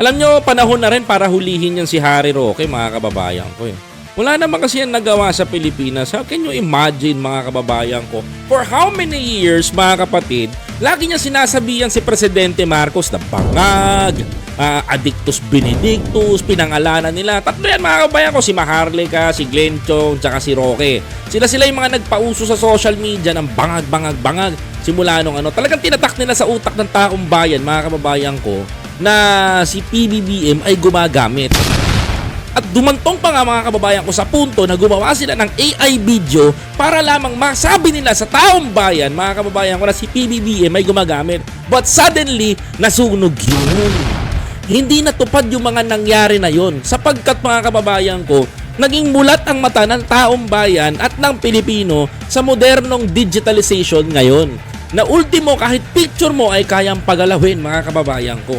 Alam nyo, panahon na rin para hulihin yan si Harry Roque, mga kababayan ko eh. Wala naman kasi yan nagawa sa Pilipinas. How can you imagine, mga kababayan ko? For how many years, mga kapatid, lagi niya sinasabihan si Presidente Marcos na bangag, ah, addictus benedictus, pinangalanan nila. Tatlo yan, mga kababayan ko. Si Maharlika, si Glenn Chong, tsaka si Roque. Sila-sila yung mga nagpauso sa social media ng bangag, bangag, bangag. Simula nung ano, talagang tinatak nila sa utak ng taong bayan, mga kababayan ko, na si PBBM ay gumagamit. At dumantong pa nga mga kababayan ko sa punto na gumawa sila ng AI video para lamang masabi nila sa taong bayan, mga kababayan ko na si PBBM ay gumagamit. But suddenly, nasunog yun. Hindi natupad yung mga nangyari na yon sapagkat mga kababayan ko, naging mulat ang mata ng taong bayan at ng Pilipino sa modernong digitalization ngayon. Na ultimo kahit picture mo ay kayang pagalawin mga kababayan ko.